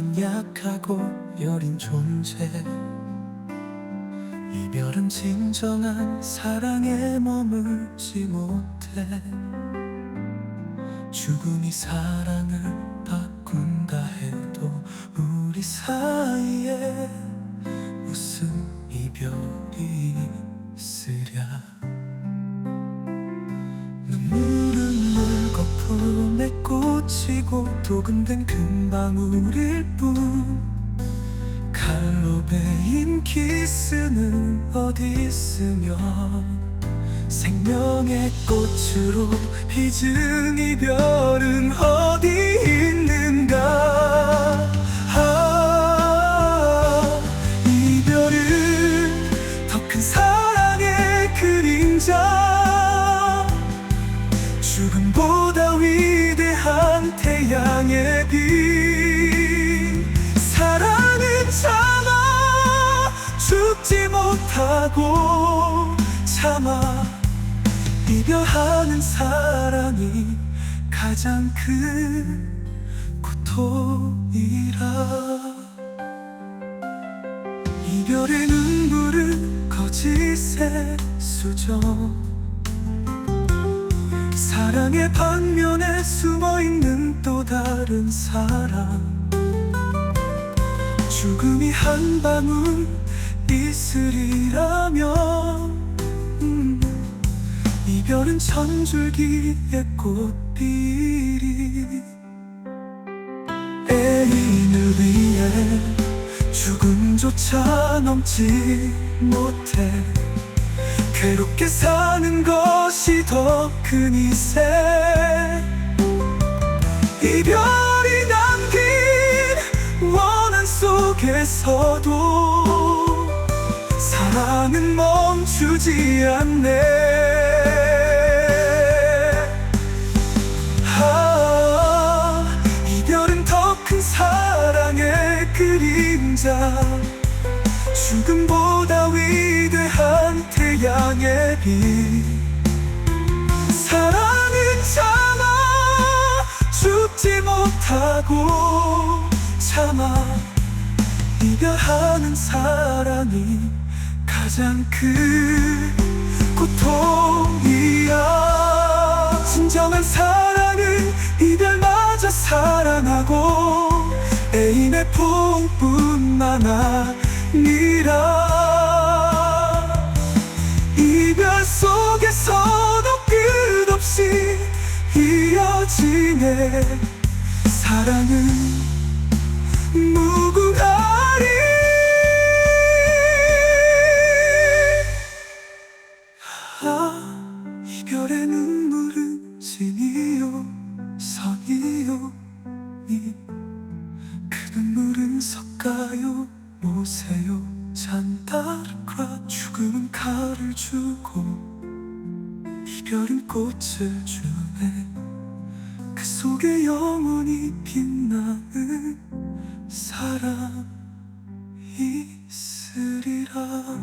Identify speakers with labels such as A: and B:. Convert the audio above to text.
A: 사람은 약하고 여린 존재. 이별은 진정한 사랑에 머물지 못해. 죽음이 사랑을 꽂히고 도금된 금방울일 뿐. 칼로 베인 키스는 어디 있으며 생명의 꽃으로 빚은 이별은 어디 하고 참아 이별하는 사랑이 가장 큰 고통이라. 이별의 눈물은 거짓의 수정 사랑의 반면에 숨어있는 또 다른 사랑 죽음이 한 방울 있으리라면 음, 이별은 천줄기의 꽃길이 애인을 위해 죽음조차 넘지 못해. 괴롭게 사는 것이 더 큰 이세. 이별이 남긴 원한 속에서도 사랑은 멈추지 않네. 아, 이별은 더 큰 사랑의 그림자. 죽음보다 위대한 태양의 빛. 사랑은 참아 죽지 못하고 참아. 이별하는 사랑이 가장 큰 고통이야. 진정한 사랑은 이별마저 사랑하고 애인의 품뿐만 아니라 이별 속에서도 끝없이 이어지네. 사랑은 석가요 모세요. 잔다르크와 죽음은 칼을 주고 이별은 꽃을 주네. 그 속에 영원히 빛나는 사랑이 있으리라